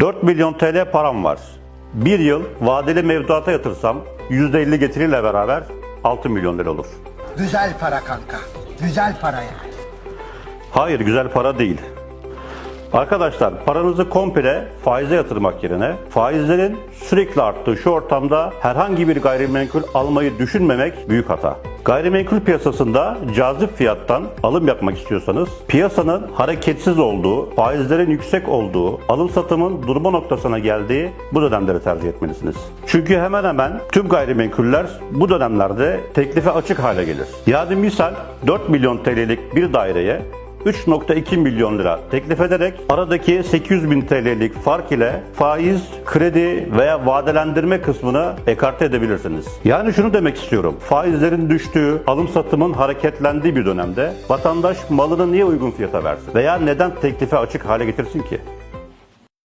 4 milyon TL param var. Bir yıl vadeli mevduata yatırsam %50 getiriyle beraber 6 milyon lira olur. Güzel para kanka. Güzel para yani. Hayır güzel para değil. Arkadaşlar paranızı komple faize yatırmak yerine faizlerin sürekli arttığı şu ortamda herhangi bir gayrimenkul almayı düşünmemek büyük hata. Gayrimenkul piyasasında cazip fiyattan alım yapmak istiyorsanız piyasanın hareketsiz olduğu, faizlerin yüksek olduğu, alım satımın durma noktasına geldiği bu dönemleri tercih etmelisiniz. Çünkü hemen hemen tüm gayrimenkuller bu dönemlerde teklife açık hale gelir. Yani misal 4 milyon TL'lik bir daireye 3.2 milyon lira teklif ederek aradaki 800 bin TL'lik fark ile faiz, kredi veya vadelendirme kısmını ekarte edebilirsiniz. Yani şunu demek istiyorum. Faizlerin düştüğü, alım satımın hareketlendiği bir dönemde vatandaş malını niye uygun fiyata versin? Veya neden teklife açık hale getirsin ki?